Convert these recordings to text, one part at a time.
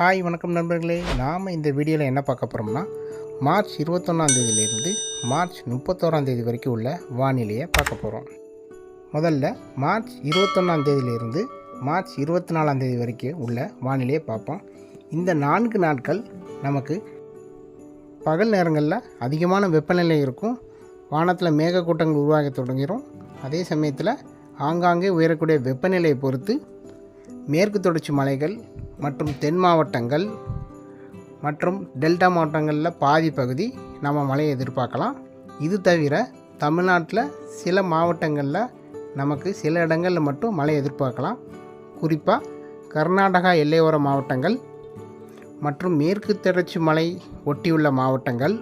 Hi வணக்கம் நண்பர்களே. நாம் இந்த வீடியோவில் என்ன பார்க்க போகிறோம்னா மார்ச் இருபத்தொன்னாந்தேதியிலிருந்து மார்ச் முப்பத்தோராந்தேதி வரைக்கும் உள்ள வானிலையை பார்க்க போகிறோம் முதல்ல மார்ச் இருபத்தொன்னாந்தேதியிலிருந்து மார்ச் இருபத்தி நாலாந்தேதி வரைக்கும் உள்ள வானிலையை பார்ப்போம். இந்த நான்கு நாட்கள் நமக்கு பகல் நேரங்களில் அதிகமான வெப்பநிலை இருக்கும். வானத்தில் மேகக்கூட்டங்கள் உருவாக தொடங்கிடும் அதே சமயத்தில் ஆங்காங்கே உயரக்கூடிய வெப்பநிலையை பொறுத்து மேற்கு தொடர்ச்சி மலைகள் மற்றும் தென் மாவட்டங்கள் மற்றும் டெல்டா மாவட்டங்களில் பாதி பகுதி நம்ம மழையை எதிர்பார்க்கலாம். இது தவிர தமிழ்நாட்டில் சில மாவட்டங்களில் நமக்கு சில இடங்களில் மட்டும் மழை எதிர்பார்க்கலாம். குறிப்பாக கர்நாடகா எல்லையோர மாவட்டங்கள் மற்றும் மேற்கு தொடர்ச்சி மலை ஒட்டியுள்ள மாவட்டங்கள்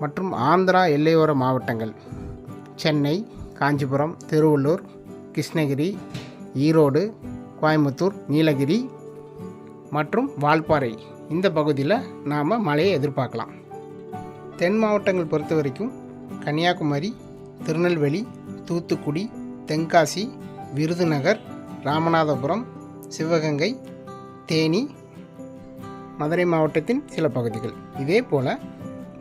மற்றும் ஆந்திரா எல்லையோர மாவட்டங்கள். சென்னை காஞ்சிபுரம் திருவள்ளூர் கிருஷ்ணகிரி ஈரோடு கோயம்புத்தூர் நீலகிரி மற்றும் வால்பாறை. இந்த பகுதியில் நாம் மழையை எதிர்பார்க்கலாம். தென் மாவட்டங்கள் பொறுத்த வரைக்கும் கன்னியாகுமரி திருநெல்வேலி தூத்துக்குடி தென்காசி விருதுநகர் ராமநாதபுரம் சிவகங்கை தேனி மதுரை மாவட்டத்தின் சில பகுதிகள். இதே போல்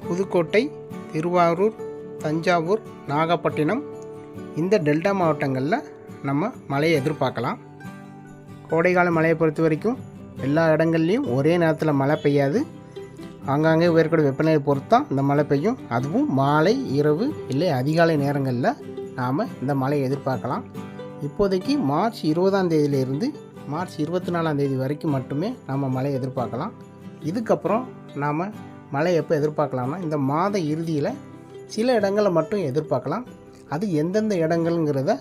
புதுக்கோட்டை திருவாரூர் தஞ்சாவூர் நாகப்பட்டினம் இந்த டெல்டா மாவட்டங்களில் நம்ம மழையை எதிர்பார்க்கலாம். கோடைக்கால மழையை பொறுத்த வரைக்கும் எல்லா இடங்கள்லையும் ஒரே நேரத்தில் மழை பெய்யாது. ஆங்காங்கே உயர்கூட வெப்பநிலையை பொறுத்து தான் இந்த மழை பெய்யும். அதுவும் மாலை இரவு இல்லை அதிகாலை நேரங்களில் நாம் இந்த மழையை எதிர்பார்க்கலாம். இப்போதைக்கு மார்ச் இருபதாம் தேதியிலிருந்து மார்ச் இருபத்தி நாலாம் தேதி வரைக்கும் மட்டுமே நம்ம மழை எதிர்பார்க்கலாம். இதுக்கப்புறம் நாம் மழை எப்போ எதிர்பார்க்கலாம்னா இந்த மாத இறுதியில் சில இடங்களில் மட்டும் எதிர்பார்க்கலாம். அது எந்தெந்த இடங்கள்ங்கிறத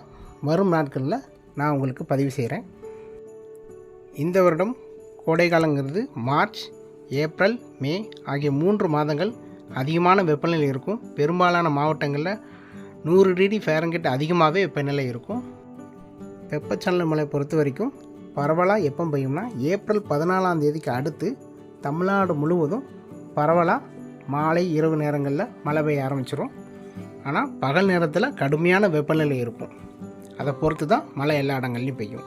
வரும் நாட்களில் நான் உங்களுக்கு பதிவு செய்கிறேன் இந்த வருடம் கோடைக்காலங்கிறது மார்ச் ஏப்ரல் மே ஆகிய மூன்று மாதங்கள் அதிகமான வெப்பநிலை இருக்கும். பெரும்பாலான மாவட்டங்களில் நூறு டிகிரி ஃபேரன்கிட்ட அதிகமாகவே வெப்பநிலை இருக்கும். வெப்பச்சலன மலை பொறுத்த வரைக்கும் பரவலாக எப்போ பெய்யும்னா ஏப்ரல் பதினாலாம் தேதிக்கு அடுத்து தமிழ்நாடு முழுவதும் பரவலாக மாலை இரவு நேரங்களில் மழை பெய்ய ஆரம்பிச்சிடும் ஆனால் பகல் நேரத்தில் கடுமையான வெப்பநிலை இருக்கும். அதை பொறுத்து தான் மழை எல்லா இடங்கள்லையும் பெய்யும்.